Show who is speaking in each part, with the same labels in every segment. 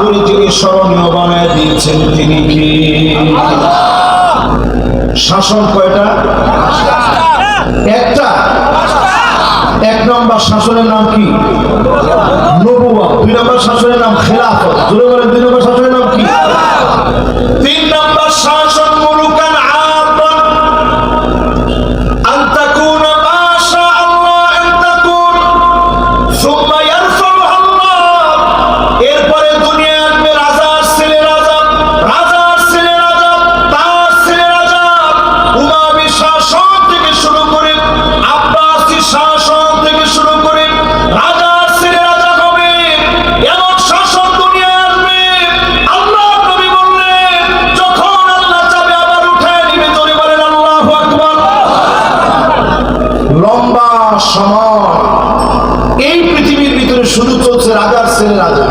Speaker 1: গুলি তিনি স্মরণীয় বানায় দিয়েছেন তিনি কি? শাসন কয়টা? একটা। এক নম্বর শাসনের নাম কি? নবুয়া দুই নম্বর শাসনের নাম খেলাফত। দুই নম্বর দুই নম্বর শাসনের নাম কি? তিন সময় এই পৃথিবীর ভিতরে শুধু চলছে রাজার ছেলে রাজা।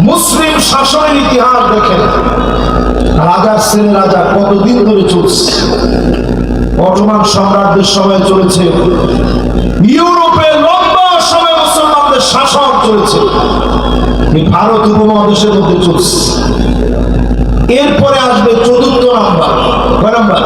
Speaker 1: মুসলিম শাসনের ইতিহাস দেখেন। রাজার ছেলে রাজা কতদিন ধরে চলছে? অটোমান সম্রাটদের সময় চলেছে। ইউরোপে লম্বা সময় মুসলমানদের শাসন চলেছে। ভারত উপমহাদেশের মধ্যে চলছে। এরপরে আসবে চতুর্থ নাম্বার। নাম্বার?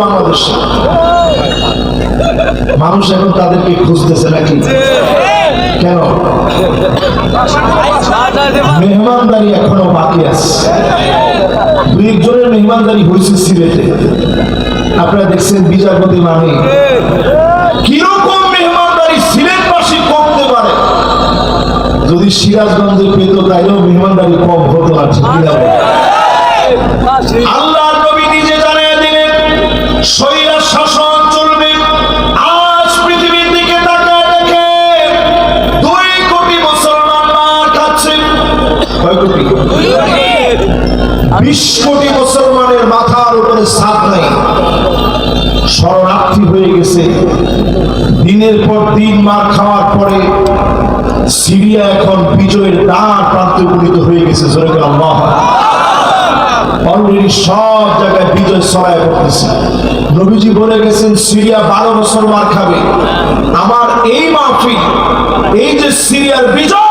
Speaker 1: বাংলাদেশে। মানুষ এখন তাদেরকে খুঁজতেছে নাকি? কেন? মেহমানদারি এখনও বাকি আছে। দুই একজনের মেহমানদারি হয়েছে সিলেটে। আপনারা দেখছেন বিচারপতি মানে। কীরকম মেহমানদারি সিলেটবাসী করতে পারে? যদি সিরাজগঞ্জে পেত তাইলেও মেহমানদারি কম হতো না ঠিক আল্লাহ সৈরা শাসন মাথার উপরে ছাদ নাই। শরণার্থী হয়ে গেছে। দিনের পর দিন মার খাওয়ার পরে সিরিয়া এখন বিজয়ের দ্বার প্রান্তে উপনীত হয়ে গেছে। জোরে আল্লাহ অলরেডি সব জায়গায় বিজয় ছড়ায় পড়তেছে। নবীজি বলে গেছেন, সিরিয়া বারো বছর মার খাবে। আমার এই মাহফিল, এই যে সিরিয়ার বিজয়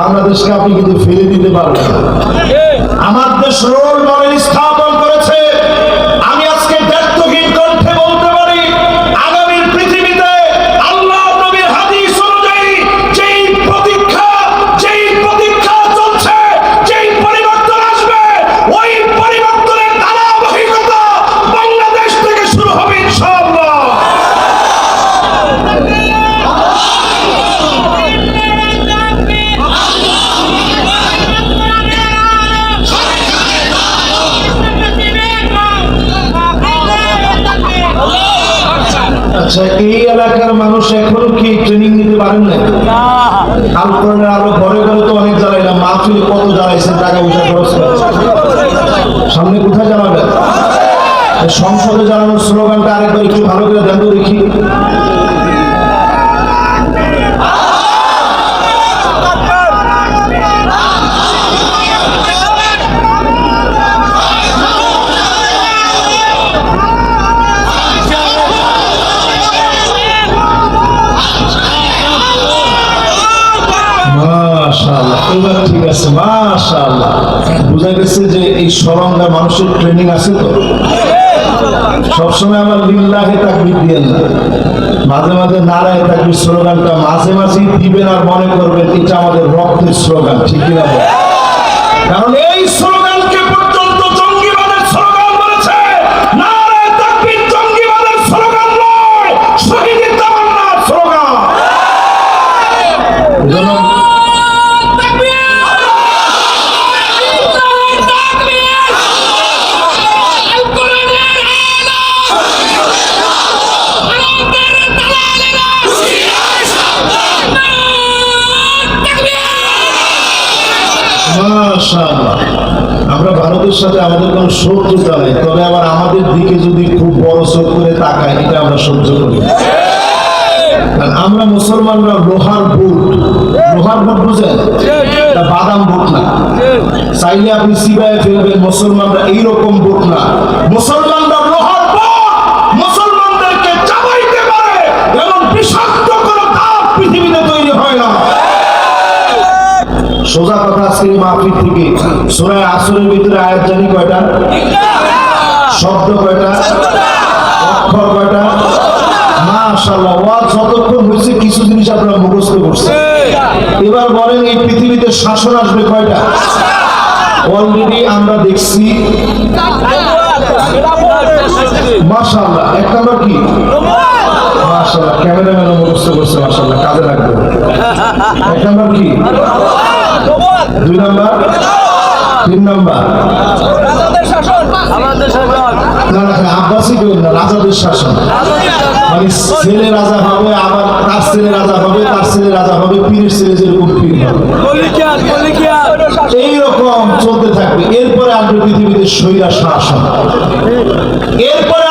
Speaker 1: বাংলাদেশকে আপনি কিন্তু ফেলে দিতে পারবেন আমার দেশ রোল মডেল স্থাপন এই এলাকার মানুষ এখনও কি ট্রেনিং নিতে পারেন না আল ঘরে ঘরে তো অনেক কত জ্বালাইছে টাকা পয়সা খরচ সামনে কোথায় সংসদে জানানোর স্লোগানটা আরেকবার একটু ভালো করে তো দেখি। ঠিক আছে, মাশাআল্লাহ। গেছে যে এই মানুষের ট্রেনিং আছে তো? সবসময় আমার লিল্লাহে তাকবির দিয়েন না। মাঝে মাঝে নারায় তাকবির স্লোগানটা মাঝে মাঝেই দিবেন আর মনে করবেন, এটা আমাদের রক্তের স্লোগান, ঠিক কিনা কারণ এই স্লোগানকে আমরা ভারতের সাথে আমাদের কোনো শত্রুতা নেই, তবে আবার আমাদের দিকে যদি খুব বড় চোখ করে তাকায়, এটা আমরা সহ্য করি। আমরা মুসলমানরা লোহার বুট লোহার বুট বুঝেন? বাদাম বুট না। চাইলে আপনি সিবাই ফেলবেন, মুসলমানরা এইরকম বুট না। মুসলমানরা লোহার বুট মুসলমানদেরকে চাবাইতে পারে এমন বিষাক্ত কোনো কাপ পৃথিবীতে তৈরি হয় না সোজা কথা মাহফিল থেকে সুরায় আসরের ভিতরে আয়াত জানি কয়টা? শব্দ কয়টা? অক্ষর কয়টা? মাশাআল্লাহ কিছু জিনিস আপনারা মুখস্থ করছেন। এবার বলেন এই পৃথিবীতে শাসন আসবে কয়টা? অলরেডি আমরা দেখছি। মাশাআল্লাহ, এক নাম্বার কি? মাশাআল্লাহ, ক্যামেরাম্যানও মুখস্থ করছে, মাশাআল্লাহ, কাজে লাগবে। এক নাম্বার কি? দুই নম্বর? তিন নম্বর? রাজাদের শাসন। মানে ছেলে রাজা হবে আবার তার ছেলে রাজা হবে তার ছেলে রাজা হবে পীরের ছেলে যেরকম পীর হবে।
Speaker 2: কলিকিয়ান কলিকিয়ান
Speaker 1: এইরকম চলতে থাকবে। এরপরে আসবে পৃথিবীতে সৈরা শাসন। এরপরে